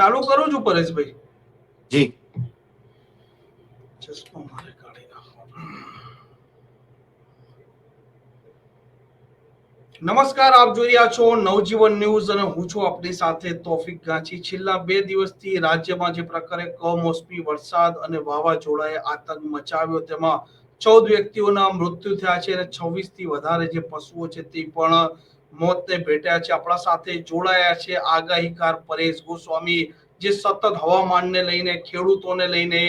ચાલુ કરું છું પરેશભાઈ. જી. ચશ્મા મારે કાઢી નાખો નમસ્કાર આપ જોઈ રહ્યા છો નવજીવન ન્યૂઝ અને હું છું આપની સાથે તોફિક ગાંચી. છેલ્લા બે દિવસથી રાજ્યમાં જે પ્રકારે કમોસમી વરસાદ અને વાવાઝોડાએ આતંક મચાવ્યો તેમાં ચૌદ વ્યક્તિઓના મૃત્યુ થયા છે અને છવ્વીસથી વધારે જે પશુઓ છે તે પણ મોતને ભેટ્યા છે. આપણા સાથે જોડાયા છે આગાહીકાર પરેશ ગોસ્વામી જે સતત હવામાનને લઈને ખેડૂતોને લઈને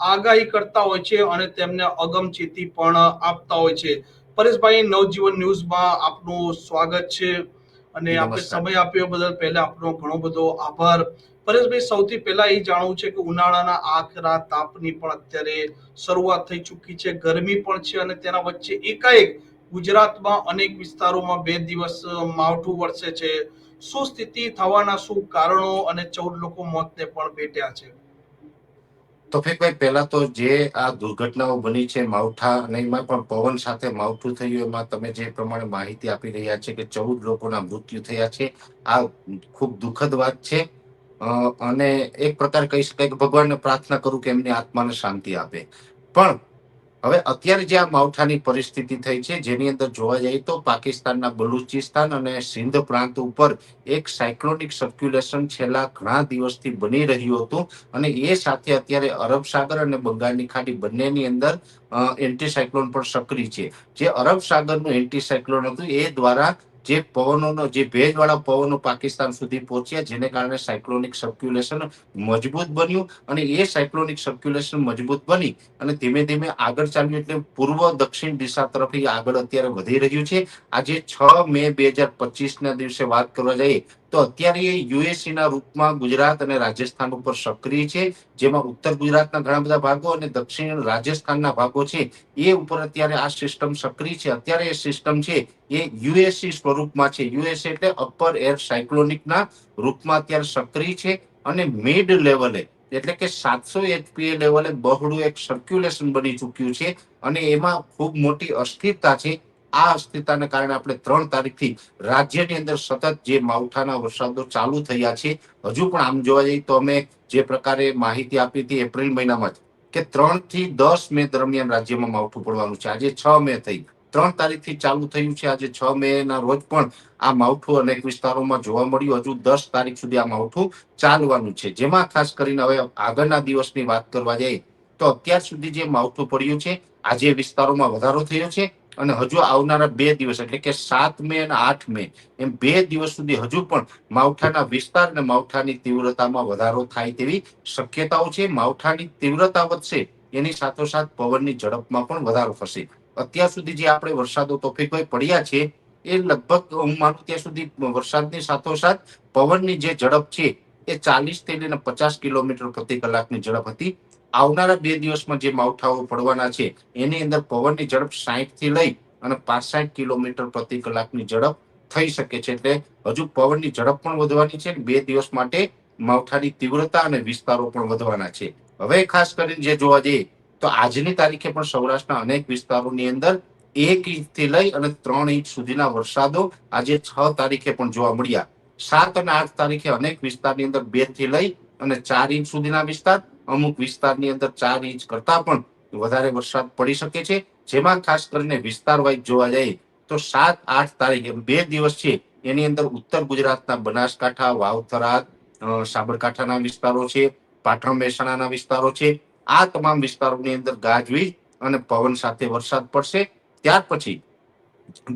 આગાહી કરતા હોય છે અને તેમને અગમચેતી પણ આપતા હોય છે. પરેશભાઈ નવજીવન ન્યૂઝમાં આપનું સ્વાગત છે અને આપણે સમય આપ્યો બદલ પહેલા આપનો ઘણો બધો આભાર. પરેશભાઈ સૌથી પહેલા એ જાણવું છે કે ઉનાળાના આકરા તાપની પણ અત્યારે શરૂઆત થઈ ચૂકી છે. ગરમી પણ છે અને તેના વચ્ચે એકાએક ગુજરાતમાં અનેક વિસ્તારોમાં બે દિવસ માવઠું વરસે છે. શું સ્થિતિ, થવાના શું કારણો અને ચૌદ લોકો મોતને પણ ભેટ્યા છે? તોફિકભાઈ પહેલા તો જે આ દુર્ઘટનાઓ બની છે, માવઠા અને એમાં પણ પવન સાથે માવઠું થયું, એમાં તમે જે પ્રમાણે માહિતી આપી રહ્યા છે કે ચૌદ લોકોના મૃત્યુ થયા છે, આ ખૂબ દુઃખદ વાત છે. અને એક પ્રકાર કહી શકાય કે ભગવાનને પ્રાર્થના કરું કે એમની આત્માને શાંતિ આપે. પણ હવે અત્યારે જે આ માવઠાની પરિસ્થિતિ થઈ છે, જેની અંદર જોવા જઈએ તો પાકિસ્તાનના બલુચિસ્તાન અને સિંધ પ્રાંત ઉપર એક સાયક્લોનિક સર્ક્યુલેશન છેલ્લા ઘણા દિવસથી બની રહ્યું હતું. અને એ સાથે અત્યારે અરબ સાગર અને બંગાળની ખાડી બંનેની અંદર એન્ટી સાયક્લોન પણ સક્રિય છે. જે અરબ સાગરનું એન્ટી સાયક્લોન હતું, એ દ્વારા જે પવનોનો, જે ભેજવાળા પવનો પાકિસ્તાન સુધી પહોંચ્યા, જેને કારણે સાયક્લોનિક સર્ક્યુલેશન મજબૂત બન્યું અને એ સાયક્લોનિક સર્ક્યુલેશન મજબૂત બની અને ધીમે ધીમે આગળ ચાલ્યું એટલે પૂર્વ દક્ષિણ દિશા તરફ આગળ અત્યારે વધી રહ્યું છે. આજે છ મે બે હજાર પચીસ ના દિવસે વાત કરવા જઈએ તો અત્યારે એ યુએસસી ના રૂપમાં ગુજરાત અને રાજસ્થાન ઉપર સક્રિય છે, જેમાં ઉત્તર ગુજરાતના ઘણા બધા ભાગો અને દક્ષિણ રાજસ્થાનના ભાગો છે, એ ઉપર અત્યારે આ સિસ્ટમ સક્રિય છે. અત્યારે એ સિસ્ટમ છે, એ યુએસસી સ્વરૂપમાં છે. યુએસ એટલે અપર એર સાયક્લોનિકના રૂપમાં અત્યારે સક્રિય છે અને મિડ લેવલે, એટલે કે સાતસો એચપીએ લેવલે બહોળું એક સર્ક્યુલેશન બની ચૂક્યું છે અને એમાં ખૂબ મોટી અસ્થિરતા છે. આ અસ્થિરતાને કારણે આપણે ત્રણ તારીખથી રાજ્યની અંદર સતત જે માવઠાના વરસાદો ચાલુ થયા છે, હજુ પણ આમ જોવા જઈએ તો અમે જે પ્રકારે માહિતી આપી હતી એપ્રિલ મહિનામાં જ કે ત્રણથી દસ મે દરમિયાન રાજ્યમાં માવઠું પડવાનું છે. આજે છ મે થઈ. ત્રણ તારીખથી ચાલુ થયું છે. આજે છ મે ના રોજ પણ આ માવઠું અનેક વિસ્તારોમાં જોવા મળ્યું. હજુ દસ તારીખ સુધી આ માવઠું ચાલવાનું છે. જેમાં ખાસ કરીને હવે આગળના દિવસની વાત કરવા જઈએ તો અત્યાર સુધી જે માવઠું પડ્યું છે, આજે વિસ્તારોમાં વધારો થયો છે. અને હજુ આવનારા બે દિવસ એટલે કે સાત મે અને આઠ મે, એમ બે દિવસ સુધી હજુ પણ માવઠાના વિસ્તાર અને માવઠાની તીવ્રતામાં વધારો થાય તેવી શક્યતાઓ છે. માવઠાની તીવ્રતા વધશે, એની સાથોસાથ પવનની ઝડપમાં પણ વધારો થશે. અત્યાર સુધી જે આપણે વરસાદો તોફીકભાઈ પડ્યા છે, એ લગભગ હું માનું ત્યાં સુધી વરસાદની સાથોસાથ પવનની જે ઝડપ છે, એ ચાલીસથી લઈને પચાસ કિલોમીટર પ્રતિ કલાકની ઝડપ હતી. આવનારા બે દિવસમાં જે માવઠાઓ પડવાના છે, એની અંદર પવનની ઝડપ સાહીઠથી લઈ અને પાસઠ કિલોમીટર પ્રતિ કલાકની ઝડપ થઈ શકે છે. એટલે હજુ પવનની ઝડપ પણ વધવાની છે બે દિવસ માટે માવઠાની તીવ્રતા અને વિસ્તારો પણ વધવાના છે. હવે ખાસ કરીને જે જોવા જઈએ, તો આજની તારીખે પણ સૌરાષ્ટ્રના અનેક વિસ્તારોની અંદર એક ઇંચથી લઈ અને ત્રણ ઇંચ સુધીના વરસાદો આજે છ તારીખે પણ જોવા મળ્યા. સાત અને આઠ તારીખે અનેક વિસ્તારની અંદર બેથી લઈ અને ચાર ઇંચ સુધીના વિસ્તાર અમુક વિસ્તારની અંદર ચાર ઇંચ કરતા પણ વધારે વરસાદ પડી શકે છે. જેમાં ખાસ કરીને વિસ્તાર વાઇઝ જોવા જઈએ તો સાત, આઠ તારીખે બે દિવસ છે એની અંદર ઉત્તર ગુજરાતના બનાસકાંઠા વાવથરા સાબરકાંઠાના વિસ્તારો છે, પાટણ મહેસાણાના વિસ્તારો છે. આ તમામ વિસ્તારોની અંદર ગાજવીજ અને પવન સાથે વરસાદ પડશે. ત્યાર પછી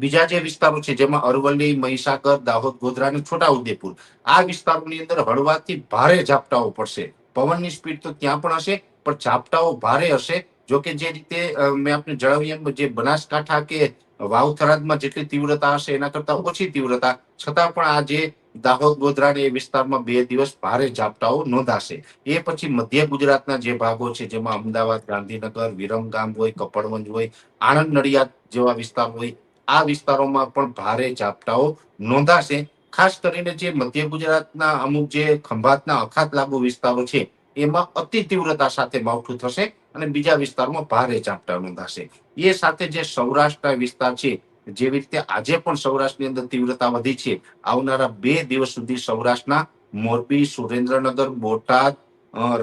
બીજા જે વિસ્તારો છે જેમાં અરવલ્લી, મહીસાગર, દાહોદ ગોધરા અને છોટાઉદેપુર આ વિસ્તારોની અંદર હળવાથી ભારે ઝાપટાઓ પડશે. પવનની સ્પીડ તો ત્યાં પણ હશે, પણ ઝાપટાઓ ભારે હશે. જો કે જે રીતે મેં આપને જણાવ્યું એમ, જે બનાસકાંઠા કે વાવથરાદમાં જેટલી તીવ્રતા હશે, એના કરતા ઓછી તીવ્રતા. છતાં પણ આ જે દાહોદ ગોધરા એ વિસ્તારમાં બે દિવસ ભારે ઝાપટાઓ નોંધાશે. એ પછી મધ્ય ગુજરાતના જે ભાગો છે, જેમાં અમદાવાદ, ગાંધીનગર, વિરમગામ હોય, કપડવંજ હોય, આણંદ, નડિયાદ જેવા વિસ્તાર હોય, આ વિસ્તારોમાં પણ ભારે ઝાપટાઓ નોંધાશે. ખાસ કરીને જે મધ્ય ગુજરાતના અમુક જે ખંભાતના અખાત લાગુ વિસ્તારો છે, એમાં અતિ તીવ્રતા સાથે માવઠું થશે અને બીજા વિસ્તારમાં ભારે ઝાપટા નોંધાશે. એ સાથે જે સૌરાષ્ટ્ર વિસ્તાર છે, જેવી રીતે આજે પણ સૌરાષ્ટ્રની અંદર તીવ્રતા વધી છે, આવનારા બે દિવસ સુધી સૌરાષ્ટ્રના મોરબી, સુરેન્દ્રનગર, બોટાદ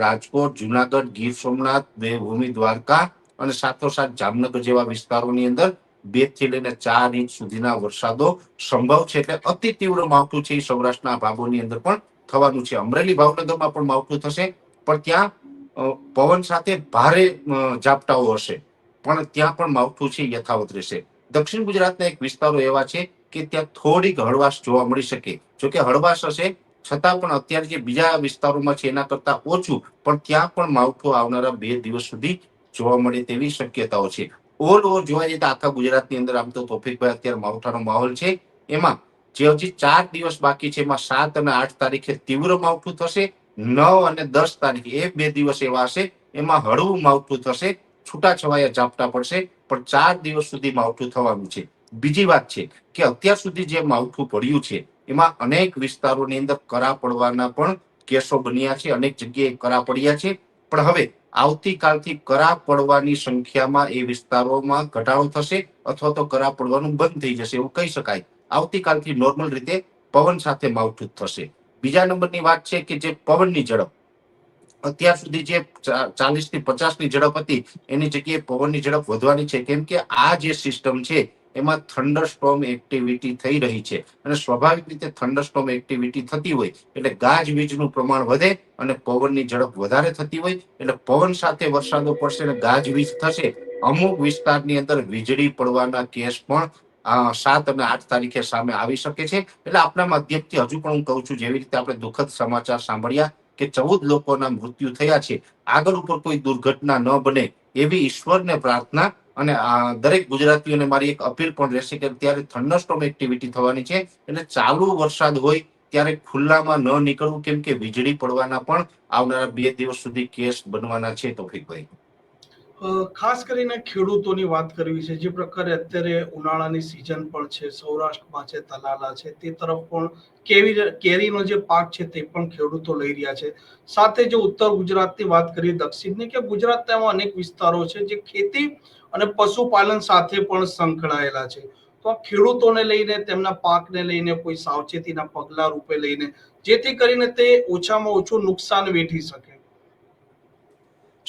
રાજકોટ, જુનાગઢ, ગીર સોમનાથ, દેવભૂમિ, દ્વારકા અને સાથોસાથ જામનગર જેવા વિસ્તારોની અંદર બે લઈને ચાર ઇંચ સુધીના વરસાદો સંભવ છે એટલે અતિ તીવ્ર માવઠું છે સૌરાષ્ટ્રના ભાગોની અંદર પણ થવાનું છે. અમરેલી ભાવનગરમાં પણ માવઠું થશે, પણ ત્યાં પવન સાથે ભારે ઝાપટાઓ હશે. પણ ત્યાં પણ માવઠું છે, યથાવત રહેશે. દક્ષિણ ગુજરાતના એક વિસ્તારો એવા છે કે ત્યાં થોડીક હળવાશ જોવા મળી શકે. જોકે હળવાશ હશે, છતાં પણ અત્યારે જે બીજા વિસ્તારોમાં છે એના કરતા ઓછું, પણ ત્યાં પણ માવઠું આવનારા બે દિવસ સુધી જોવા મળે તેવી શક્યતાઓ છે. ઓલ ઓવર જોવા જઈએ તો આખા ગુજરાતની અંદર આમ તો તોફિકભાઈ અત્યારે માવઠાનો માહોલ છે. એમાં જે હજી ચાર દિવસ બાકી છે, એમાં સાત અને આઠ તારીખે તીવ્ર માવઠું થશે, નવ અને દસ તારીખે એ બે દિવસ એવા હશે, એમાં હળવું માવઠું થશે, છૂટાછવાયા ઝાપટા પડશે, પણ ચાર દિવસ સુધી માવઠું થવાનું છે. બીજી વાત છે કે અત્યાર સુધી જે માવઠું પડ્યું છે, એમાં અનેક વિસ્તારોની અંદર કરા પડવાના પણ કેસો બન્યા છે, અનેક જગ્યાએ કરા પડ્યા છે. પણ હવે આવતીકાલથી કરા પડવાની સંખ્યામાં એ વિસ્તારોમાં ઘટાડો થશે અથવા તો કરા પડવાનું બંધ થઈ જશે એવું કહી શકાય. આવતીકાલથી નોર્મલ રીતે પવન સાથે માવઠું થશે. બીજા નંબરની વાત છે કે જે પવનની ઝડપ. અત્યાર સુધી જે ચાલીસથી પચાસની ઝડપ હતી, એની જગ્યાએ પવનની ઝડપ વધવાની છે. કેમ કે આ જે સિસ્ટમ છે એમાં થંડરસ્ટોમ એક્ટિવિટી થઈ રહી છે. અને સ્વાભાવિક રીતે થંડરસ્ટોમ એક્ટિવિટી થતી હોય, એટલે ગાજવીજનું પ્રમાણ વધે અને પવનની ઝડપ વધારે થતી હોય, એટલે પવન સાથે વરસાદો પડશે અને ગાજવીજ થશે. અમુક વિસ્તારની અંદર વીજળી પડવાના કેસ પણ સાત અને આઠ તારીખે સામે આવી શકે છે. એટલે આપણા માધ્યમથી હજુ પણ હું કહું છું, જેવી રીતે આપણે દુઃખદ સમાચાર સાંભળ્યા કે ચૌદ લોકોના મૃત્યુ થયા છે. આગળ ઉપર કોઈ દુર્ઘટના ન બને, એવી ઈશ્વરને પ્રાર્થના અને દરેક ગુજરાતીઓને મારી એક અપીલ પણ રહેશે કે ત્યારે થંડરસ્ટોમ એક્ટિવિટી થવાની છે, એટલે ચાલુ વરસાદ હોય ત્યારે ખુલ્લામાં ન નીકળવું, કેમ કે વીજળી પડવાના પણ આવનારા બે દિવસ સુધી કેસ બનવાના છે તોફિકભાઈ ખાસ કરીને ખેડૂતોની વાત કરવી છે, જે પ્રકારે અત્યારે ઉનાળાની સિઝન પણ છે, સૌરાષ્ટ્રમાં છે, તલાલા છે, તે તરફ પણ કેવી કેરીનો જે પાક છે તે પણ ખેડૂતો લઈ રહ્યા છે. સાથે જો ઉત્તર ગુજરાતની વાત કરીએ, દક્ષિણની, કે ગુજરાતના તેમાં અનેક વિસ્તારો છે, જે ખેતી અને પશુપાલન સાથે પણ સંકળાયેલા છે. તો આ ખેડૂતોને લઈને, તેમના પાકને લઈને, કોઈ સાવચેતીના પગલા રૂપે લઈને, જેથી કરીને તે ઓછામાં ઓછું નુકસાન વેઠી શકે.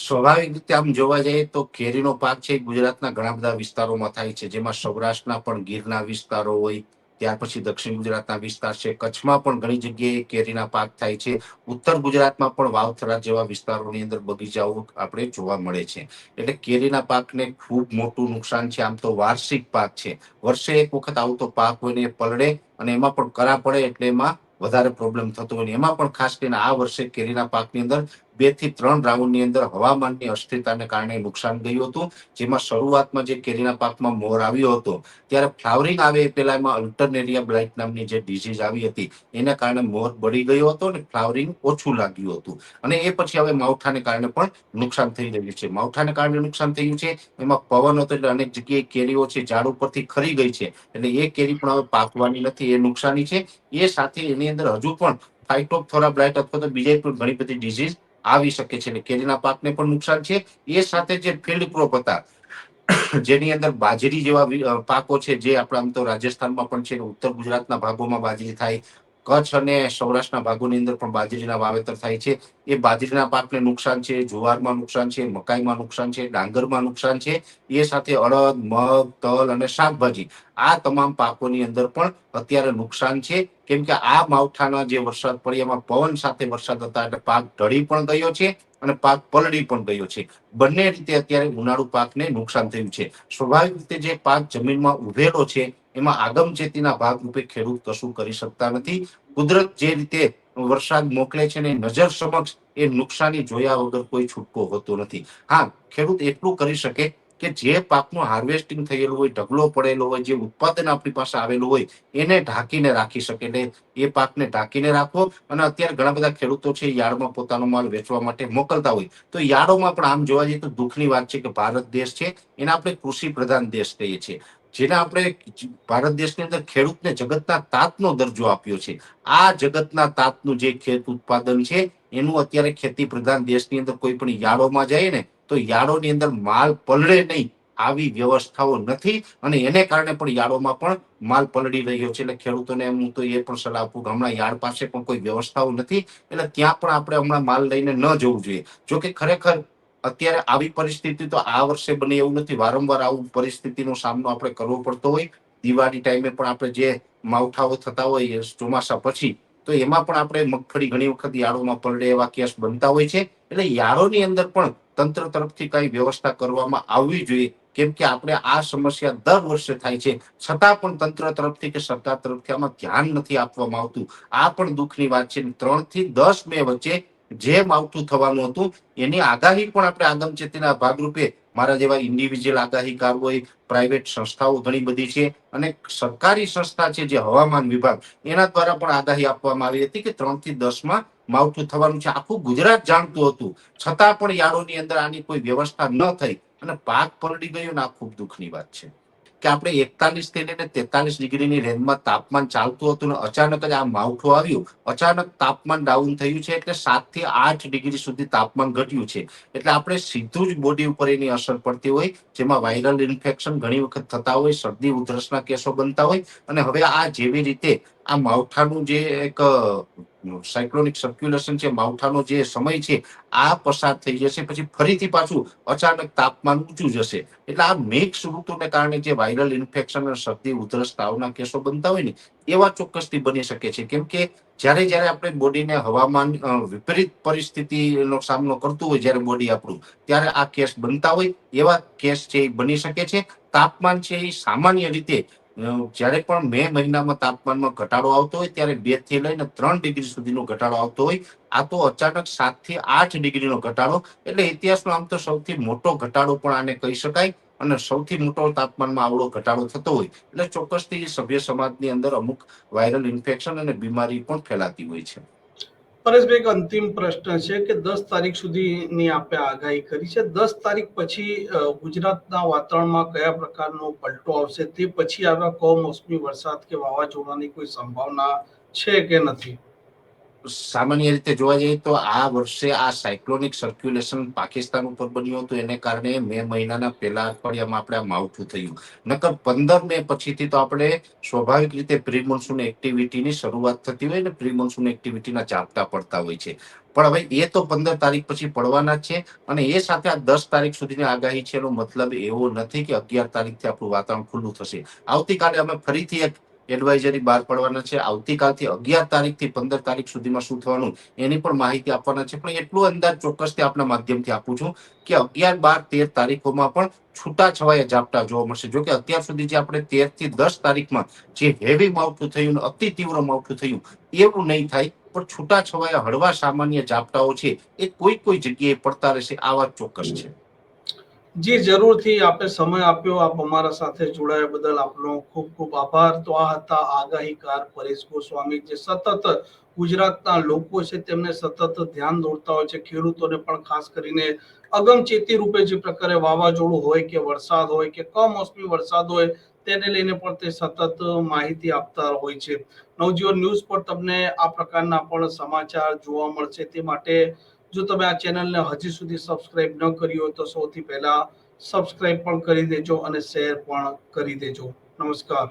સ્વાભાવિક રીતે આમ જોવા જઈએ તો કેરીનો પાક છે ગુજરાતના ઘણા બધા વિસ્તારોમાં થાય છે. જેમાં સૌરાષ્ટ્રના પણ ગીરના વિસ્તારો હોય, ત્યાર પછી દક્ષિણ ગુજરાતના વિસ્તાર છે. કચ્છમાં પણ ઘણી જગ્યાએ કેરીના પાક થાય છે. ઉત્તર ગુજરાતમાં પણ વાવથરા જેવા વિસ્તારોની અંદર બગીચાઓ આપણે જોવા મળે છે. એટલે કેરીના પાકને ખૂબ મોટું નુકસાન છે. આમ તો વાર્ષિક પાક છે. વર્ષે એક વખત આવતો પાક હોય ને એ પલળે અને એમાં પણ કરા પડે એટલે એમાં વધારે પ્રોબ્લેમ થતો હોય એમાં પણ ખાસ કરીને આ વર્ષે કેરીના પાકની અંદર બેથી ત્રણ રાઉન્ડની અંદર હવામાનની અસ્થિરતાને કારણે નુકસાન ગયું હતું. જેમાં શરૂઆતમાં જે કેરીના પાકમાં મોર આવ્યો હતો, ત્યારે ફ્લાવરિંગ આવે એ પહેલા એમાં અલ્ટરનેરિયા બ્લાઇટ નામની જે ડિઝીઝ આવી હતી, એના કારણે મોર બળી ગયો હતો અને ફ્લાવરિંગ ઓછું લાગ્યું હતું. અને એ પછી હવે માવઠાને કારણે પણ નુકસાન થઈ રહ્યું છે. માવઠાને કારણે નુકસાન થયું છે, એમાં પવન હતો એટલે અનેક જગ્યાએ કેરીઓ છે ઝાડ ઉપરથી ખરી ગઈ છે, એટલે એ કેરી પણ હવે પાકવાની નથી, એ નુકસાની છે. એ સાથે એની અંદર હજુ પણ ફાઇટોપ્થોરા બ્લાઇટ અથવા તો બીજા પણ ઘણી બધી ડિઝીઝ આવી શકે છે અને કેરીના પાકને પણ નુકસાન છે. એ સાથે જે ફિલ્ડ ક્રોપ હતા, જેની અંદર બાજરી જેવા પાકો છે, જે આપણા આમ તો રાજસ્થાનમાં પણ છે ઉત્તર ગુજરાતના ભાગોમાં બાજરી થાય, કચ્છ અને સૌરાષ્ટ્રના ભાગોની અંદર પણ બાજરીના વાવેતર થાય છે. એ બાજરીના પાકને નુકસાન છે, જુવારમાં નુકસાન છે, મકાઈમાં નુકસાન છે, ડાંગરમાં નુકસાન છે. એ સાથે અડદ, મગ, તલ અને શાકભાજી આ તમામ પાકોની અંદર પણ અત્યારે નુકસાન છે. કેમ કે આ માવઠાના જે વરસાદ પડ્યો, એમાં પવન સાથે વરસાદ હતા એટલે પાક ઢળી પણ ગયો છે અને પાક પલળી પણ ગયો છે. બંને રીતે અત્યારે ઉનાળુ પાકને નુકસાન થયું છે. સ્વાભાવિક રીતે જે પાક જમીનમાં ઉભેલો છે, એમાં આગમચેતીના ભાગરૂપે ખેડૂત કશું કરી શકતા નથી. કુદરત જે રીતે વરસાદ મોકલે છે ને નજર સમક્ષ એ નુકસાની જોયા વગર કોઈ છૂટકો હોતો નથી. હા, ખેડૂત એટલું કરી શકે કે જે પાકનું હાર્વેસ્ટિંગ થયેલું હોય, ઢગલો પડેલો હોય, જે ઉત્પાદન આપણી પાસે આવેલું હોય, એને ઢાંકીને રાખી શકે. એટલે એ પાકને ઢાંકીને રાખવો અને અત્યારે ઘણા બધા ખેડૂતો છે, યાર્ડમાં પોતાનો માલ વેચવા માટે મોકલતા હોય. તો યાર્ડોમાં પણ આમ જોવા જઈએ તો દુઃખની વાત છે કે ભારત દેશ છે, એને આપણે કૃષિ પ્રધાન દેશ કહીએ છીએ. જેને આપણે ભારત દેશની અંદર ખેડૂતને જગતના તાતનો દરજ્જો આપ્યો છે. આ જગતના તાતનું જે ખેત ઉત્પાદન છે, એનું અત્યારે ખેતી પ્રધાન દેશની અંદર કોઈ પણ યાર્ડોમાં જાય ને તો યાર્ડોની અંદર માલ પલળે નહીં. આવી વ્યવસ્થાઓ નથી અને એને કારણે પણ યાર્ડોમાં પણ માલ પલળી રહ્યો છે. એટલે ખેડૂતોને હું તો એ પણ સલાહ આપું કે હમણાં યાર્ડ પાસે પણ કોઈ વ્યવસ્થાઓ નથી. એટલે ત્યાં પણ આપણે હમણાં માલ લઈને ન જવું જોઈએ. જો કે ખરેખર અત્યારે આવી પરિસ્થિતિ તો આ વર્ષે બને એવું નથી. વારંવાર આવું પરિસ્થિતિનો સામનો આપણે કરવો પડતો હોય. દિવાળી ટાઈમે પણ આપણે જે માવઠાઓ થતા હોય ચોમાસા પછી, તો એમાં પણ આપણે મગફળી ઘણી વખત યાળોમાં પલળે એવા કેસ બનતા હોય છે. એટલે યાળોની અંદર પણ તંત્ર તરફથી કઈ વ્યવસ્થા કરવામાં આવવી જોઈએ? કેમ કે આપણે આ સમસ્યા દર વર્ષે થાય છે. છતાં પણ તંત્ર તરફથી કે સરકાર તરફથી આમાં ધ્યાન નથી આપવામાં આવતું. આ પણ દુઃખની વાત છે ત્રણથી દસ મે વચ્ચે જેમ આવતું થવાનું હતું, એની આગાહી પણ આપણે આગમચેતીના ભાગરૂપે મારા જેવા ઇન્ડિવિજ્યુઅલ આગાહીકાર હોય પ્રાઇવેટ સંસ્થાઓ ઘણી બધી છે અને સરકારી સંસ્થા છે જે હવામાન વિભાગ, એના દ્વારા પણ આગાહી આપવામાં આવી હતી કે ત્રણથી દસમાં માવઠું થવાનું છે. આખું ગુજરાત જાણતું હતું. છતાં પણ યાર્ડોની અંદર આની કોઈ વ્યવસ્થા ન થઈ અને પાક પલડી ગયો ને આ ખૂબ દુઃખની વાત છે. કે આપણે એકતાલીસથી લઈને તેતાલીસ ડિગ્રીની રેન્જમાં તાપમાન ચાલતું હતું ને અચાનક જ આ માવઠું આવ્યું. અચાનક તાપમાન ડાઉન થયું છે એટલે સાતથી આઠ ડિગ્રી સુધી તાપમાન ઘટ્યું છે. એટલે આપણે સીધું જ બોડી ઉપર એની અસર પડતી હોય, જેમાં વાયરલ ઇન્ફેક્શન ઘણી વખત થતા હોય, શરદી, ઉધરસના કેસો બનતા હોય. અને હવે આ જેવી રીતે આ માવઠાનું જે એક સાયક્લોનિક સર્ક્યુલેશન છે, માવઠાનો જે સમય છે, આ પસાર થઈ જશે, પછી ફરીથી પાછું અચાનક તાપમાન ઊંચું જશે. એટલે આ મેઘ ઋતુને કારણે જે વાયરલ ઇન્ફેક્શન અને શરદી, ઉધરસ, તાવના કેસો બનતા હોય ને, એવા ચોક્કસથી બની શકે છે. કેમ કે જ્યારે જ્યારે આપણે બોડીને હવામાન વિપરીત પરિસ્થિતિનો સામનો કરતું હોય, જ્યારે બોડી આપણું, ત્યારે આ કેસ બનતા હોય, એવા કેસ છે એ બની શકે છે. તાપમાન છે એ સામાન્ય રીતે જ્યારે પણ મે મહિનામાં તાપમાનમાં ઘટાડો આવતો હોય, ત્યારે બેથી લઈને ત્રણ ડિગ્રી સુધીનો ઘટાડો આવતો હોય. આ તો અચાનક સાતથી આઠ ડિગ્રીનો ઘટાડો. એટલે ઇતિહાસનો આમ તો સૌથી મોટો ઘટાડો પણ આને કહી શકાય અને સૌથી મોટો તાપમાનમાં આવડો ઘટાડો થતો હોય. એટલે ચોક્કસથી સભ્ય સમાજની અંદર અમુક વાયરલ ઇન્ફેક્શન અને બીમારી પણ ફેલાતી હોય છે. પરેશભાઈ એક અંતિમ પ્રશ્ન છે કે દસ તારીખ સુધીની આપે આગાહી કરી છે. દસ તારીખ પછી ગુજરાતના વાતાવરણમાં કયા પ્રકારનો પલટો આવશે તે પછી આવા કમોસમી વરસાદ કે વાવાઝોડાની કોઈ સંભાવના છે કે નથી? સામાન્ય રીતે જોવા જઈએ તો આ વર્ષે આ સાયક્લોનિક સર્ક્યુલેશન પાકિસ્તાન ઉપર બન્યું હતું. એને કારણે મે મહિનાના પહેલા અઠવાડિયામાં આપણે માવઠું થયું. નકર પંદર મે પછીથી તો આપણે સ્વાભાવિક રીતે પ્રી મોન્સૂન એક્ટિવિટીની શરૂઆત થતી હોય ને પ્રી મોન્સૂન એક્ટિવિટીના ચાલતા પડતા હોય છે. પણ હવે એ તો પંદર તારીખ પછી પડવાના છે અને એ સાથે આ દસ તારીખ સુધીની આગાહી છે એનો મતલબ એવો નથી કે અગિયાર તારીખથી આપણું વાતાવરણ ખુલ્લું થશે. આવતીકાલે અમે ફરીથી એક એડવાઇઝરી બહાર પડવાના છે. આવતીકાલથી અગિયાર તારીખથી પંદર તારીખ સુધીમાં શું થવાનું એની પણ માહિતી આપવાના છે. પણ એટલું અંદાજ ચોક્કસથી આપના માધ્યમથી આપું છું કે અગિયાર બાર તેર તારીખોમાં પણ છૂટા છવાયા ઝાપટા જોવા મળશે. જો કે અત્યાર સુધી જે આપણે તેરથી દસ તારીખમાં જે હેવી માવઠું થયું અતિ તીવ્ર માવઠું થયું એવું નહીં થાય, પણ છૂટા છવાયા હળવા સામાન્ય ઝાપટાઓ છે એ કોઈ કોઈ જગ્યાએ પડતા રહેશે. આ વાત ચોક્કસ છે. જી, જરૂરથી આપે સમય આપ્યો, આપ અમારા સાથે જોડાયા બદલ આપનો ખૂબ ખૂબ આભાર. તો આ હતા આગાહીકાર પરેશ ગોસ્વામી, જે સતત ગુજરાતના લોકો છે તેમને સતત ધ્યાન દોરતા હોય છે. ખેડૂતોને પણ ખાસ કરીને અગમચેતી રૂપે જે પ્રકારે વાવાઝોડું હોય કે વરસાદ હોય કે કમોસમી વરસાદ હોય તેને લઈને પણ તે સતત માહિતી આપતા હોય છે. નવજીવન ન્યૂઝ પર તમને આ પ્રકારના પણ સમાચાર જોવા મળશે. તે માટે જો તમે આ ચેનલને હજી સુધી સબસ્ક્રાઇબ ન કરી હોય તો સૌથી પહેલા સબસ્ક્રાઇબ પણ કરી દેજો અને શેર પણ કરી દેજો. નમસ્કાર.